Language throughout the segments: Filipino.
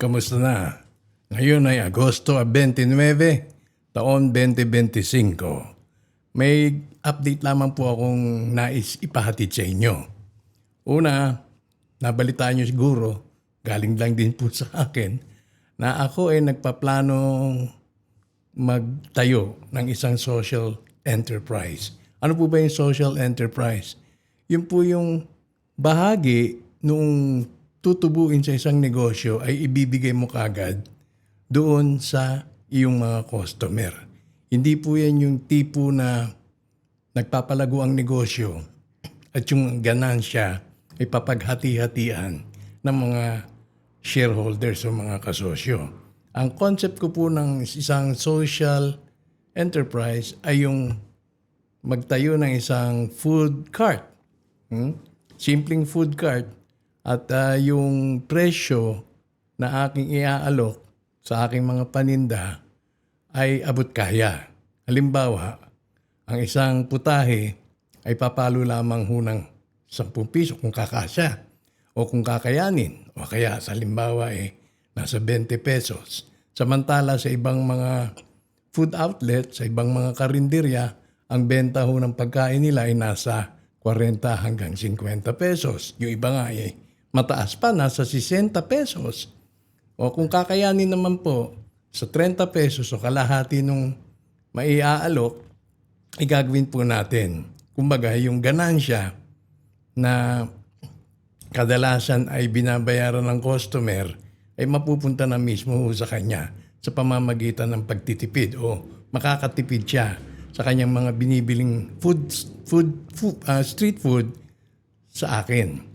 Kamusta na? Ngayon ay Agosto 29, taon 2025. May update lamang po akong nais ipahatid sa inyo. Una, nabalitaan nyo siguro, galing lang din po sa akin, na ako ay nagpaplanong magtayo ng isang social enterprise. Ano po ba yung social enterprise? Yun po yung bahagi nung tutubuin sa isang negosyo ay ibibigay mo kagad doon sa iyong mga customer. Hindi po yan yung tipo na nagpapalago ang negosyo at yung ganansya ay papaghati-hatian ng mga shareholders o mga kasosyo. Ang concept ko po ng isang social enterprise ay yung magtayo ng isang food cart. Hmm? Simpleng food cart at ah, yung presyo na aking iaalok sa aking mga paninda ay abot kaya. Halimbawa, ang isang putahe ay papalo lamang ho ng 10 piso kung kakasya o kung kakayanin o kaya sa halimbawa eh nasa 20 pesos. Samantala sa ibang mga food outlet, sa ibang mga karinderya, ang benta ho ng pagkain nila ay nasa 40 hanggang 50 pesos. Yung iba nga eh, mataas pa, nasa 60 pesos. O kung kakayanin naman po, sa 30 pesos o kalahati nung maiaalok, ay gagawin po natin. Kumbaga, yung ganansya na kadalasan ay binabayaran ng customer ay mapupunta na mismo sa kanya sa pamamagitan ng pagtitipid o makakatipid siya sa kanyang mga binibiling food, food, food ah, street food sa akin.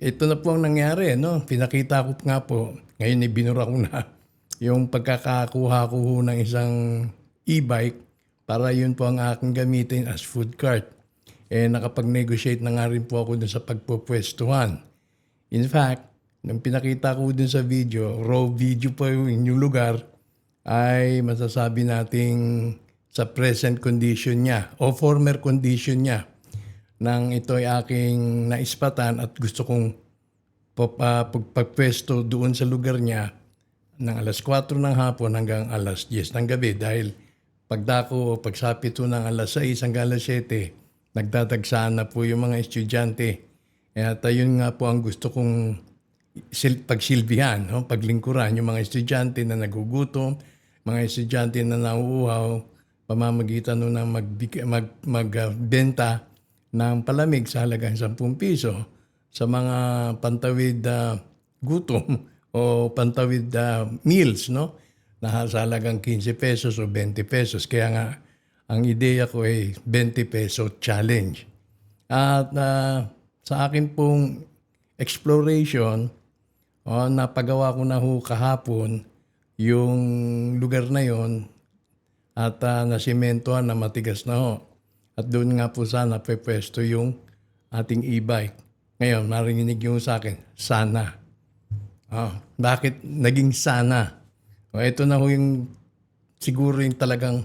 Ito na po ang nangyari, no? Pinakita ko nga po, ngayon ibinura ko na yung pagkakakuha ko ng isang e-bike para yun po ang aking gamitin as food cart. Eh, nakapag-negotiate na nga rin po ako dun sa pagpupwestuhan. In fact, nung pinakita ko dun sa video, raw video po yung inyong lugar, ay masasabi nating sa present condition niya o former condition niya nang ito ay aking naispatan at gusto kong pagpapwesto doon sa lugar niya ng alas 4 ng hapon hanggang alas 10 ng gabi dahil pagdako o pagsapit ko ng alas 6 hanggang alas 7, nagtatagsaan na po yung mga estudyante. At ayun nga po ang gusto kong sil- pagsilbihan, no? paglingkuran yung mga estudyante na nagugutom, mga estudyante na nauuhaw, pamamagitan nun ng magbig- mag, magbenta ng palamig sa halagang 10 piso sa mga pantawid ah, gutom o pantawid ah, meals, no? Na sa halagang 15 pesos o 20 pesos. Kaya nga, ang ideya ko ay 20 peso challenge. At ah, sa akin pong exploration, oh, napagawa ko na ho kahapon yung lugar na yon at uh, nasimentohan na matigas na ho. At doon nga po sana pwesto yung ating e-bike. Ngayon, narinig yung sa akin, sana. Ah, bakit naging sana? O, ito na ho yung siguro yung talagang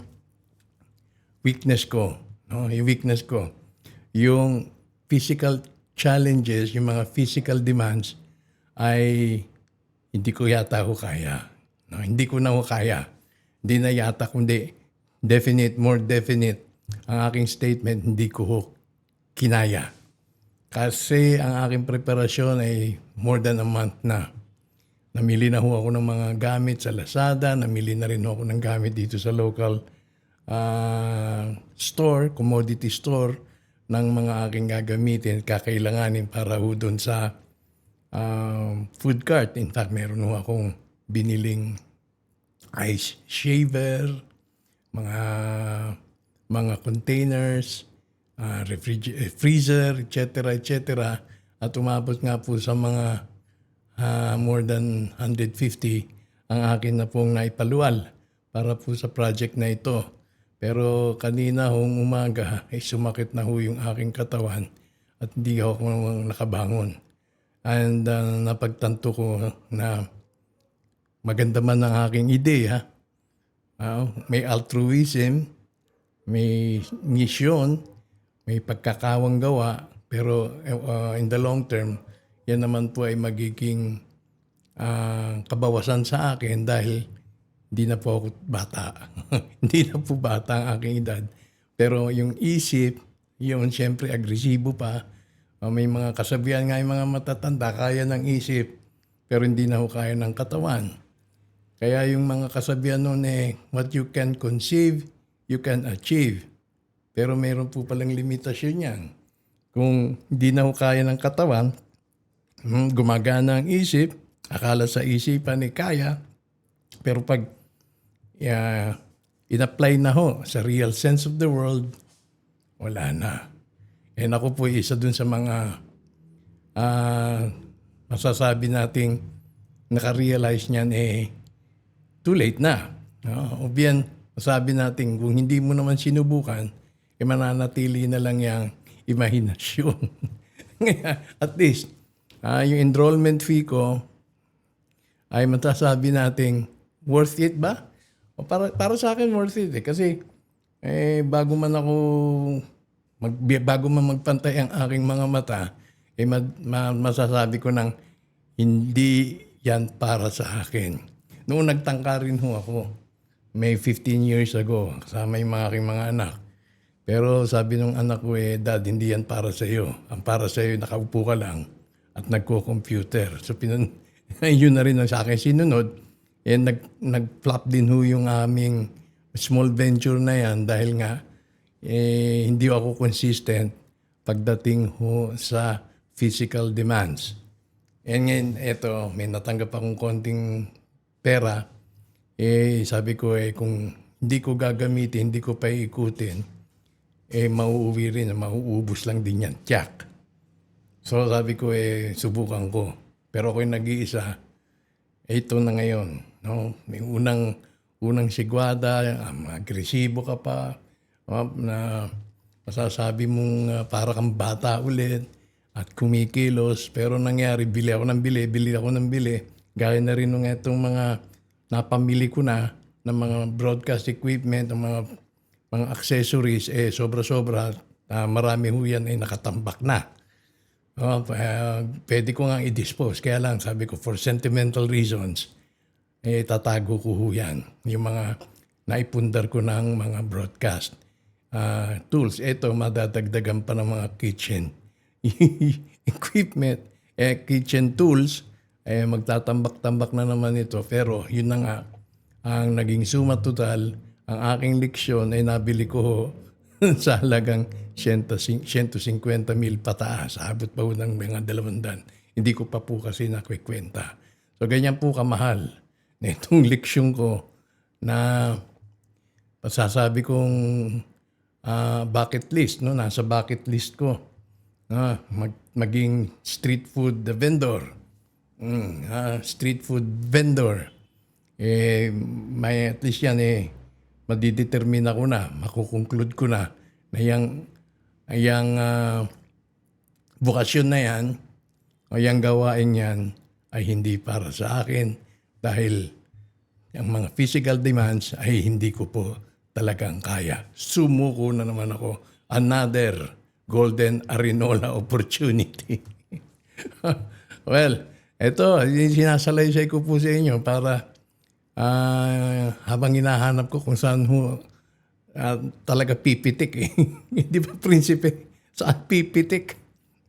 weakness ko. No? Yung weakness ko. Yung physical challenges, yung mga physical demands ay hindi ko yata ho kaya. No? Hindi ko na ho kaya. Hindi na yata kundi definite, more definite ang aking statement, hindi ko kinaya. Kasi ang aking preparasyon ay more than a month na. Namili na ho ako ng mga gamit sa Lazada, namili na rin ho ako ng gamit dito sa local ah, store, commodity store ng mga aking gagamitin, kakailanganin para ho doon sa um, food cart. In fact, meron ho akong biniling ice shaver, mga mga containers, ah, refrige- eh, freezer, etc. etc. At umabot nga po sa mga ah, more than 150 ang akin na pong naipaluwal para po sa project na ito. Pero kanina hong umaga ay sumakit na ho yung aking katawan at hindi ako nakabangon. And ah, napagtanto ko na maganda man ang aking ideya, ah, may altruism, may mission, may pagkakawang gawa, pero uh, in the long term, yan naman po ay magiging ah, kabawasan sa akin dahil hindi na po ako bata. hindi na po bata ang aking edad. Pero yung isip, yun siyempre agresibo pa. Ah, may mga kasabihan nga yung mga matatanda, kaya ng isip, pero hindi na ho kaya ng katawan. Kaya yung mga kasabihan noon eh, what you can conceive, you can achieve. Pero mayroon po palang limitasyon yan. Kung hindi na kaya ng katawan, hmm, gumagana ang isip, akala sa isipan ni kaya, pero pag uh, in-apply na ho sa real sense of the world, wala na. And ako po isa dun sa mga ah, masasabi nating nakarealize niyan eh too late na. No? O bien, masabi natin kung hindi mo naman sinubukan, eh mananatili na lang yung imahinasyon. At least, ah, yung enrollment fee ko ay matasabi nating worth it ba? O para, para sa akin worth it eh. Kasi eh, bago man ako mag, bago man magpantay ang aking mga mata, eh, ma- ma- masasabi ko ng hindi yan para sa akin. Noong nagtangka rin ho ako, may 15 years ago, kasama yung mga aking mga anak. Pero sabi nung anak ko eh, Dad, hindi yan para sa iyo. Ang para sa iyo, nakaupo ka lang at nagko-computer. So pinan yun na rin ang sa akin sinunod. Eh, nag, nag-flop din ho yung aming small venture na yan dahil nga eh, hindi ako consistent pagdating ho sa physical demands. And ngayon, eto, may natanggap akong konting pera. Eh, sabi ko eh, kung hindi ko gagamitin, hindi ko pa ikutin, eh, mauuwi rin, mauubos lang din yan. Tiyak. So sabi ko eh, subukan ko. Pero ako yung nag-iisa, eh, ito na ngayon. No? May unang, unang sigwada, um, agresibo ka pa, oh, na masasabi mong uh, para kang bata ulit at kumikilos. Pero nangyari, bili ako ng bili, bili ako ng bili. Gaya na rin nung itong mga napamili ko na ng mga broadcast equipment, ng mga mga accessories, eh sobra-sobra, ah, marami ho yan ay nakatambak na. Oh, uh, pwede ko nga i-dispose. Kaya lang, sabi ko, for sentimental reasons, eh, tatago ko ho yan. Yung mga naipundar ko ng mga broadcast ah, tools. Ito, madadagdagan pa ng mga kitchen equipment. Eh, kitchen tools, eh, magtatambak-tambak na naman ito. Pero yun na nga, ang naging suma total, ang aking leksyon ay nabili ko sa halagang 150 mil pataas. Abot pa ng mga dalawandan. Hindi ko pa po kasi nakwikwenta. So ganyan po kamahal na itong leksyon ko na pasasabi kong ah, bucket list. No? Nasa bucket list ko. Ah, mag, maging street food vendor. Mm, ah, street food vendor. Eh, may at least yan eh, madidetermine ako na, makukonclude ko na na yung, yung ah, bukasyon na yan, o yung gawain yan, ay hindi para sa akin dahil ang mga physical demands ay hindi ko po talagang kaya. Sumuko na naman ako. Another golden arenola opportunity. well, ito, sinasalaysay ko po sa inyo para ah, habang hinahanap ko kung saan ho ah, talaga pipitik eh. Di ba, prinsipe? Saan pipitik?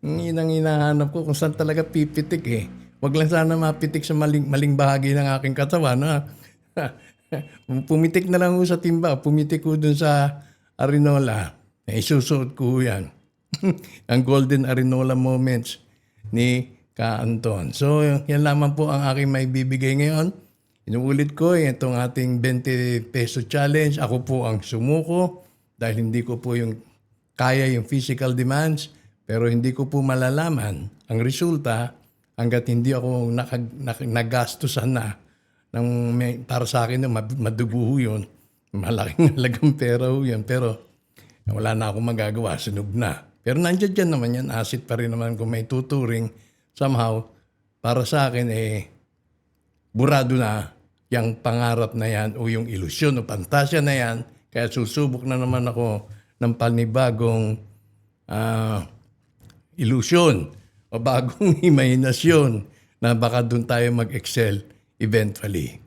Yun ang hinahanap ko kung saan talaga pipitik eh. Huwag lang sana mapitik sa maling, maling bahagi ng aking katawan. Ha? pumitik na lang ho sa timba. Pumitik ko dun sa Arinola. Eh, isusuot ko yan. ang Golden Arinola Moments ni Ka Anton. So, yan lamang po ang aking may bibigay ngayon. Inuulit ko itong ating 20 peso challenge. Ako po ang sumuko dahil hindi ko po yung kaya yung physical demands pero hindi ko po malalaman ang resulta hanggat hindi ako nakag, nak, nagastusan na ng may, para sa akin mad- madugo ho yun. Malaking halagang pera ho yan. Pero wala na akong magagawa. Sunog na. Pero nandiyan dyan naman yan. Asset pa rin naman kung may tuturing. Somehow, para sa akin eh, burado na yung pangarap na yan o yung ilusyon o pantasya na yan. Kaya susubok na naman ako ng panibagong ah, ilusyon o bagong imahinasyon na baka doon tayo mag-excel eventually.